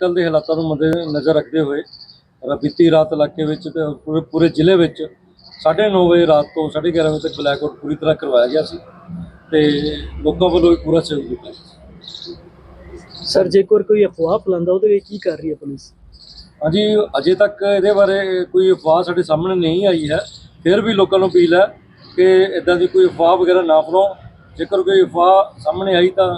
ਕੱਲ ਦੇ ਹਾਲਾਤਾਂ ਨੂੰ ਮੱਦੇ ਨਜ਼ਰ ਰੱਖਦੇ ਹੋਏ ਬੀਤੀ ਰਾਤ ਇਲਾਕੇ ਵਿੱਚ ਤੇ ਪੂਰੇ ਪੂਰੇ ਜ਼ਿਲ੍ਹੇ ਵਿੱਚ 9:30 ਵਜੇ ਰਾਤ ਤੋਂ 11:30 ਵਜੇ ਤੱਕ ਬਲੈਕ ਆਊਟ ਪੂਰੀ ਤਰ੍ਹਾਂ ਕਰਵਾਇਆ ਗਿਆ ਸੀ ਤੇ ਲੋਕਾਂ ਵੱਲੋਂ ਵੀ ਪੂਰਾ ਸਹਿਯੋਗ ਦਿੱਤਾ। ਸਰ ਜੇਕਰ ਕੋਈ ਅਫਵਾਹ ਫੈਲਾਉਂਦਾ ਉਹਦੇ ਵਿੱਚ ਕੀ ਕਰ ਰਹੀ ਹੈ ਪੁਲਿਸ? ਹਾਂਜੀ ਅਜੇ ਤੱਕ ਇਹਦੇ ਬਾਰੇ ਕੋਈ ਅਫਵਾਹ ਸਾਡੇ ਸਾਹਮਣੇ ਨਹੀਂ ਆਈ ਹੈ। ਫਿਰ ਵੀ ਲੋਕਾਂ ਨੂੰ ਅਪੀਲ ਹੈ ਕਿ ਇਦਾਂ ਦੀ ਕੋਈ ਅਫਵਾਹ ਵਗੈਰਾ ਨਾ ਫੈਲਾਓ। ਜੇਕਰ ਕੋਈ ਅਫਵਾਹ ਸਾਹਮਣੇ ਆਈ ਤਾਂ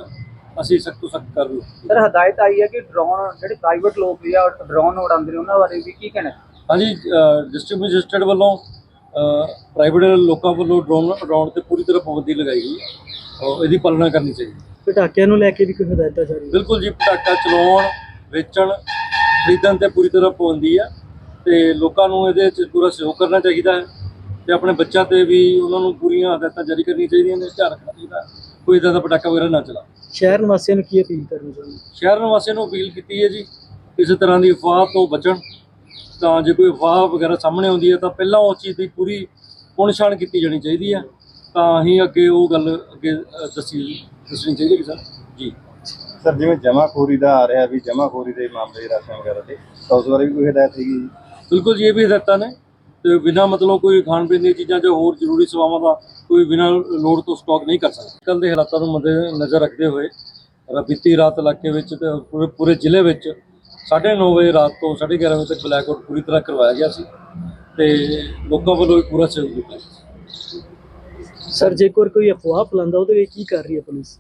ਅਸੀਂ ਸਖਤ ਤੋਂ ਸਖਤ ਕਰ ਸਰ ਹਦਾਇਤ ਆਈ ਹੈ ਕਿ ਡਰੋਨ ਜਿਹੜੇ ਪ੍ਰਾਈਵੇਟ ਲੋਕ ਵੀ ਆ ਡਰੋਨ ਉਡਾਉਂਦੇ ਨੇ ਉਹਨਾਂ ਬਾਰੇ ਵੀ ਕੀ ਕਹਿਣਾ ਹਾਂਜੀ ਡਿਸਟ੍ਰਿਕਟ ਮੈਜਿਸਟਰੇਟ ਵੱਲੋਂ ਪ੍ਰਾਈਵੇਟ ਲੋਕਾਂ ਵੱਲੋਂ ਡਰੋਨ ਉਡਾਉਣ ਤੇ ਪੂਰੀ ਤਰ੍ਹਾਂ ਪਾਬੰਦੀ ਲਗਾਈ ਗਈ ਹੈ ਇਹਦੀ ਪਾਲਣਾ ਕਰਨੀ ਚਾਹੀਦੀ ਹੈ। ਪਟਾਕਿਆਂ ਨੂੰ ਲੈ ਕੇ ਵੀ ਕੋਈ ਹਦਾਇਤਾਂ ਜਾਰੀ ਬਿਲਕੁਲ ਜੀ ਪਟਾਕਾ ਚਲਾਉਣ ਵੇਚਣ ਖਰੀਦਣ ਤੇ ਪੂਰੀ ਤਰ੍ਹਾਂ ਪਾਬੰਦੀ ਹੈ ਤੇ ਲੋਕਾਂ ਨੂੰ ਇਹਦੇ 'ਚ ਪੂਰਾ ਸਹਿਯੋਗ ਕਰਨਾ ਚਾਹੀਦਾ ਹੈ ਤੇ ਆਪਣੇ ਬੱਚਿਆਂ ਤੇ ਵੀ ਉਹਨਾਂ ਨੂੰ ਪੂਰੀਆਂ ਹਦਾਇਤਾਂ ਜਾਰੀ ਕਰਨੀਆਂ ਚਾਹੀਦੀਆਂ ਨੇ ਧਿਆਨ ਰੱਖਣਾ ਚਾਹੀਦਾ। ਕੋਈ ਇਦਾਂ ਦਾ ਪਟਾਕਾ ਵਗੈਰਾ ਨਾ ਚਲਾ ਸ਼ਹਿਰ ਨਿਵਾਸੀਆਂ ਨੂੰ ਕੀ ਅਪੀਲ ਕਰਨੀ ਚਾਹੁੰਦੇ ਸ਼ਹਿਰ ਨਿਵਾਸੀਆਂ ਨੂੰ ਅਪੀਲ ਕੀਤੀ ਹੈ ਜੀ ਕਿਸੇ ਤਰ੍ਹਾਂ ਦੀ ਅਫਵਾਹ ਤੋਂ ਬਚਣ। ਤਾਂ ਜੇ ਕੋਈ ਅਫਵਾਹ ਵਗੈਰਾ ਸਾਹਮਣੇ ਆਉਂਦੀ ਹੈ ਤਾਂ ਪਹਿਲਾਂ ਉਸ ਚੀਜ਼ ਦੀ ਪੂਰੀ ਪੁਣਛਾਣ ਕੀਤੀ ਜਾਣੀ ਚਾਹੀਦੀ ਹੈ। ਤਾਂ ਹੀ ਅੱਗੇ ਉਹ ਗੱਲ ਅੱਗੇ ਦੱਸੀ ਦੱਸਣੀ ਚਾਹੀਦੀ ਹੈ ਸਰ। ਜੀ। ਸਰ ਜਿਵੇਂ ਜਮਾਖੋਰੀ ਦਾ ਆ ਰਿਹਾ ਵੀ ਜਮਾਖੋਰੀ ਦੇ ਮਾਮਲੇ ਰਾਸ਼ਨ ਵਗੈਰਾ ਤੇ ਤਾਂ ਉਸ ਬਾਰੇ ਵੀ ਕੋਈ ਹਦਾਇਤ ਹੈਗੀ ਜੀ? ਬਿਲਕੁਲ ਜੀ ਇਹ ਵੀ ਹਦਾਇਤਾਂ ਨੇ। ਤੇ ਬਿਨਾਂ ਮਤਲਬ ਕੋਈ ਖਾਣ ਪੀਣ ਦੀਆਂ ਚੀਜ਼ਾਂ ਜਾਂ ਹੋਰ ਜ਼ਰੂਰੀ ਸੇਵਾਵਾਂ ਦਾ ਕੋਈ ਬਿਨਾਂ ਲੋੜ ਤੋਂ ਸਟਾਕ ਨਹੀਂ ਕਰ ਸਕਦਾ। ਕੱਲ ਦੇ ਹਾਲਾਤਾਂ ਨੂੰ ਮੱਦੇ ਨਜ਼ਰ ਰੱਖਦੇ ਹੋਏ ਬੀਤੀ ਰਾਤ ਇਲਾਕੇ ਵਿੱਚ ਤੇ ਪੂਰੇ ਜ਼ਿਲ੍ਹੇ ਵਿੱਚ 9:30 ਵਜੇ ਰਾਤ ਤੋਂ 11:30 ਵਜੇ ਤੱਕ ਬਲੈਕ ਆਊਟ ਪੂਰੀ ਤਰ੍ਹਾਂ ਕਰਵਾਇਆ ਗਿਆ ਸੀ ਤੇ ਲੋਕਾਂ ਵੱਲੋਂ ਪੂਰਾ ਸਹਿਯੋਗ ਦਿੱਤਾ। ਸਰ ਜੇਕਰ ਕੋਈ ਅਫਵਾਹ ਫੈਲਾਉਂਦਾ ਉਹਦੇ ਵਿੱਚ ਕੀ ਕਰ ਰਹੀ ਹੈ ਪੁਲਿਸ?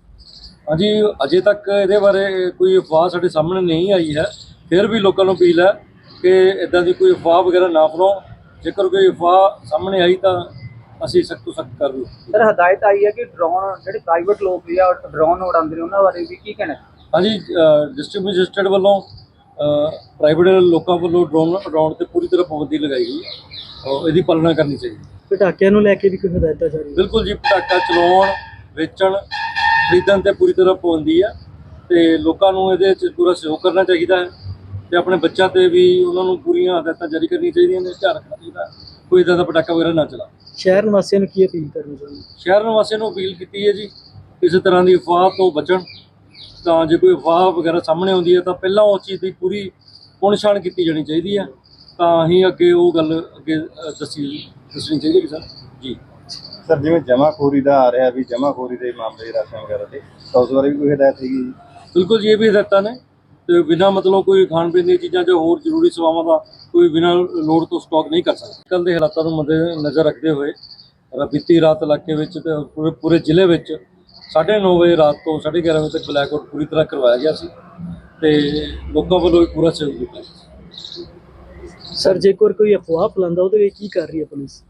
ਹਾਂਜੀ ਅਜੇ ਤੱਕ ਇਹਦੇ ਬਾਰੇ ਕੋਈ ਅਫਵਾਹ ਸਾਡੇ ਸਾਹਮਣੇ ਨਹੀਂ ਆਈ ਹੈ। ਫਿਰ ਵੀ ਲੋਕਾਂ ਨੂੰ ਅਪੀਲ ਹੈ ਕਿ ਇਦਾਂ ਦੀ ਕੋਈ ਅਫਵਾਹ ਵਗੈਰਾ ਨਾ ਫੈਲਾਓ ਜੇਕਰ ਕੋਈ ਅਫਵਾਹ ਸਾਹਮਣੇ ਆਈ ਤਾਂ ਅਸੀਂ ਸਖਤ ਤੋਂ ਸਖਤ ਕਰ ਸਰ ਹਦਾਇਤ ਆਈ ਹੈ ਕਿ ਡਰੋਨ ਜਿਹੜੇ ਪ੍ਰਾਈਵੇਟ ਲੋਕ ਵੀ ਆ ਡਰੋਨ ਉਡਾਉਂਦੇ ਨੇ ਉਹਨਾਂ ਬਾਰੇ ਵੀ ਕੀ ਕਹਿਣਾ ਹਾਂਜੀ ਡਿਸਟ੍ਰਿਕਟ ਮੈਜਿਸਟਰੇਟ ਵੱਲੋਂ ਪ੍ਰਾਈਵੇਟ ਲੋਕਾਂ ਵੱਲੋਂ ਡਰੋਨ ਉਡਾਉਣ ਤੇ ਪੂਰੀ ਤਰ੍ਹਾਂ ਪਾਬੰਦੀ ਲਗਾਈ ਗਈ ਹੈ। ਔਰ ਇਹਦੀ ਪਾਲਣਾ ਕਰਨੀ ਚਾਹੀਦੀ ਹੈ। ਪਟਾਕਿਆਂ ਨੂੰ ਲੈ ਕੇ ਵੀ ਕੋਈ ਹਦਾਇਤਾਂ ਜਾਰੀ ਬਿਲਕੁਲ ਜੀ ਪਟਾਕਾ ਚਲਾਉਣ ਵੇਚਣ ਖਰੀਦਣ ਤੇ ਪੂਰੀ ਤਰ੍ਹਾਂ ਪਾਬੰਦੀ ਹੈ। ਤੇ ਲੋਕਾਂ ਨੂੰ ਇਹਦੇ 'ਚ ਪੂਰਾ ਸਹਿਯੋਗ ਕਰਨਾ ਚਾਹੀਦਾ ਹੈ। ਤੇ ਆਪਣੇ ਬੱਚਿਆਂ ਤੇ ਵੀ ਉਹਨਾਂ ਨੂੰ ਪੂਰੀਆਂ ਹਦਾਇਤਾਂ ਜਾਰੀ ਕਰਨੀਆਂ ਚਾਹੀਦੀਆਂ ਨੇ ਧਿਆਨ ਰੱਖਣਾ ਚਾਹੀਦਾ। ਕੋਈ ਇਦਾਂ ਦਾ ਪਟਾਕਾ ਵਗੈਰਾ ਨਾ ਚਲਾ ਸ਼ਹਿਰ ਨਿਵਾਸੀਆਂ ਨੂੰ ਕੀ ਅਪੀਲ ਕਰਨੀ ਚਾਹੁੰਦੇ? ਸ਼ਹਿਰ ਨਿਵਾਸੀਆਂ ਨੂੰ ਅਪੀਲ ਕੀਤੀ ਹੈ ਜੀ ਕਿਸੇ ਤਰ੍ਹਾਂ ਦੀ ਅਫਵਾਹ ਤੋਂ ਬਚਣ। ਤਾਂ ਜੇ ਕੋਈ ਅਫਵਾਹ ਵਗੈਰਾ ਸਾਹਮਣੇ ਆਉਂਦੀ ਹੈ ਤਾਂ ਪਹਿਲਾਂ ਉਸ ਚੀਜ਼ ਦੀ ਪੂਰੀ ਪੁਣਛਾਣ ਕੀਤੀ ਜਾਣੀ ਚਾਹੀਦੀ ਹੈ। ਤਾਂ ਹੀ ਅੱਗੇ ਉਹ ਗੱਲ ਅੱਗੇ ਦੱਸੀ ਦੱਸਣੀ ਚਾਹੀਦੀ ਹੈ ਸਰ। ਜੀ। ਸਰ ਜਿਵੇਂ ਜਮਾਖੋਰੀ ਦਾ ਆ ਰਿਹਾ ਵੀ ਜਮਾਖੋਰੀ ਦੇ ਮਾਮਲੇ ਰਾਸ਼ਨ ਵਗੈਰਾ ਤੇ ਤਾਂ ਉਸ ਬਾਰੇ ਵੀ ਕੋਈ ਹਦਾਇਤ ਹੈਗੀ ਜੀ? ਬਿਲਕੁਲ ਜੀ ਇਹ ਵੀ ਹਦਾਇਤਾਂ ਨੇ। ਤੇ ਬਿਨਾਂ ਮਤਲਬ ਕੋਈ ਖਾਣ ਪੀਣ ਦੀਆਂ ਚੀਜ਼ਾਂ ਜਾਂ ਹੋਰ ਜ਼ਰੂਰੀ ਸੇਵਾਵਾਂ ਦਾ ਕੋਈ ਬਿਨਾਂ ਲੋੜ ਤੋਂ ਸਟਾਕ ਨਹੀਂ ਕਰ ਸਕਦਾ। ਕੱਲ ਦੇ ਹਾਲਾਤਾਂ ਨੂੰ ਮੱਦੇ ਨਜ਼ਰ ਰੱਖਦੇ ਹੋਏ ਬੀਤੀ ਰਾਤ ਇਲਾਕੇ ਵਿੱਚ ਤੇ ਪੂਰੇ ਪੂਰੇ ਜ਼ਿਲ੍ਹੇ ਵਿੱਚ 9:30 ਵਜੇ ਰਾਤ ਤੋਂ 11:30 ਵਜੇ ਤੱਕ ਬਲੈਕ ਆਊਟ ਪੂਰੀ ਤਰ੍ਹਾਂ ਕਰਵਾਇਆ ਗਿਆ ਸੀ ਤੇ ਲੋਕਾਂ ਵੱਲੋਂ ਪੂਰਾ ਸਹਿਯੋਗ ਦਿੱਤਾ। ਸਰ ਜੇਕਰ ਕੋਈ ਅਫਵਾਹ ਫੈਲਾਉਂਦਾ ਉਹਦੇ ਵਿੱਚ ਕੀ ਕਰ ਰਹੀ ਹੈ ਪੁਲਿਸ?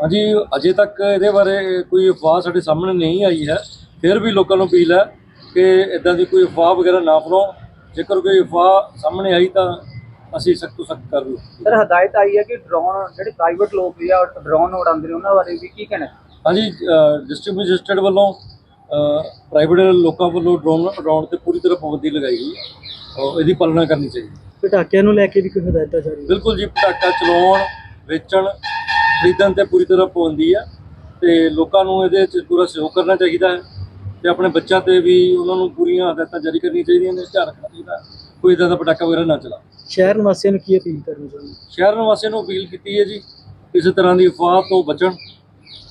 ਹਾਂਜੀ ਅਜੇ ਤੱਕ ਇਹਦੇ ਬਾਰੇ ਕੋਈ ਅਫਵਾਹ ਸਾਡੇ ਸਾਹਮਣੇ ਨਹੀਂ ਆਈ ਹੈ। ਫਿਰ ਵੀ ਲੋਕਾਂ ਨੂੰ ਅਪੀਲ ਹੈ ਕਿ ਇਦਾਂ ਦੀ ਕੋਈ ਅਫਵਾਹ ਵਗੈਰਾ ਨਾ ਫੈਲਾਓ ਜੇਕਰ ਕੋਈ ਅਫਵਾਹ ਸਾਹਮਣੇ ਆਈ ਤਾਂ ਅਸੀਂ ਸਖਤ ਤੋਂ ਸਖਤ ਕਰ ਸਰ ਹਦਾਇਤ ਆਈ ਹੈ ਕਿ ਡਰੋਨ ਜਿਹੜੇ ਪ੍ਰਾਈਵੇਟ ਲੋਕ ਵੀ ਆ ਡਰੋਨ ਉਡਾਉਂਦੇ ਨੇ ਉਹਨਾਂ ਬਾਰੇ ਵੀ ਕੀ ਕਹਿਣਾ ਹਾਂਜੀ ਡਿਸਟ੍ਰਿਕਟ ਮੈਜਿਸਟਰੇਟ ਵੱਲੋਂ ਪ੍ਰਾਈਵੇਟ ਲੋਕਾਂ ਵੱਲੋਂ ਡਰੋਨ ਉਡਾਉਣ ਤੇ ਪੂਰੀ ਤਰ੍ਹਾਂ ਪਾਬੰਦੀ ਲਗਾਈ ਗਈ ਹੈ। ਔਰ ਇਹਦੀ ਪਾਲਣਾ ਕਰਨੀ ਚਾਹੀਦੀ ਹੈ। ਪਟਾਕਿਆਂ ਨੂੰ ਲੈ ਕੇ ਵੀ ਕੋਈ ਹਦਾਇਤਾਂ ਜਾਰੀ ਬਿਲਕੁਲ ਜੀ ਪਟਾਕਾ ਚਲਾਉਣ ਵੇਚਣ ਖਰੀਦਣ ਤੇ ਪੂਰੀ ਤਰ੍ਹਾਂ ਪਾਬੰਦੀ ਹੈ। ਤੇ ਲੋਕਾਂ ਨੂੰ ਇਹਦੇ 'ਚ ਪੂਰਾ ਸਹਿਯੋਗ ਕਰਨਾ ਚਾਹੀਦਾ ਹੈ। ਤੇ ਆਪਣੇ ਬੱਚਿਆਂ ਤੇ ਵੀ ਉਹਨਾਂ ਨੂੰ ਪੂਰੀਆਂ ਹਦਾਇਤਾਂ ਜਾਰੀ ਕਰਨੀਆਂ ਚਾਹੀਦੀਆਂ ਨੇ ਧਿਆਨ ਰੱਖਣਾ ਚਾਹੀਦਾ ਹੈ। ਕੋਈ ਇਦਾਂ ਦਾ ਪਟਾਕਾ ਵਗੈਰਾ ਨਾ ਚਲਾ ਸ਼ਹਿਰ ਨਿਵਾਸੀਆਂ ਨੂੰ ਕੀ ਅਪੀਲ ਕਰਨੀ ਚਾਹੁੰਦੇ? ਸ਼ਹਿਰ ਨਿਵਾਸੀਆਂ ਨੂੰ ਅਪੀਲ ਕੀਤੀ ਹੈ ਜੀ ਕਿਸੇ ਤਰ੍ਹਾਂ ਦੀ ਅਫਵਾਹ ਤੋਂ ਬਚਣ।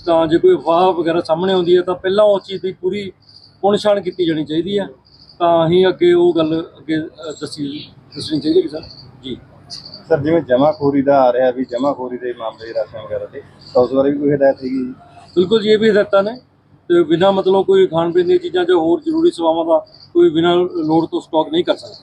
ਤਾਂ ਜੇ ਕੋਈ ਅਫਵਾਹ ਵਗੈਰਾ ਸਾਹਮਣੇ ਆਉਂਦੀ ਹੈ ਤਾਂ ਪਹਿਲਾਂ ਉਸ ਚੀਜ਼ ਦੀ ਪੂਰੀ ਪੁਣਛਾਣ ਕੀਤੀ ਜਾਣੀ ਚਾਹੀਦੀ ਹੈ। ਤਾਂ ਹੀ ਅੱਗੇ ਉਹ ਗੱਲ ਅੱਗੇ ਅ, ਦੱਸੀ ਦੱਸਣੀ ਚਾਹੀਦੀ ਹੈ ਸਰ? ਜੀ। ਸਰ ਜਿਵੇਂ ਜਮਾਖੋਰੀ ਦਾ ਆ ਰਿਹਾ ਵੀ ਜਮਾਖੋਰੀ ਦੇ ਮਾਮਲੇ ਰਾਸ਼ਨ ਵਗੈਰਾ ਤੇ ਤਾਂ ਉਸ ਬਾਰੇ ਵੀ ਕੋਈ ਹਦਾਇਤ ਹੈਗੀ ਜੀ? ਬਿਲਕੁਲ ਜੀ ਇਹ ਵੀ ਹਦਾਇਤਾਂ ਨੇ। ਤੇ ਬਿਨਾਂ ਮਤਲਬ ਕੋਈ ਖਾਣ ਪੀਣ ਦੀਆਂ ਚੀਜ਼ਾਂ ਜਾਂ ਹੋਰ ਜ਼ਰੂਰੀ ਸੇਵਾਵਾਂ ਦਾ ਕੋਈ ਬਿਨਾਂ ਲੋੜ ਤੋਂ ਸਟਾਕ ਨਹੀਂ ਕਰ ਸਕਦਾ।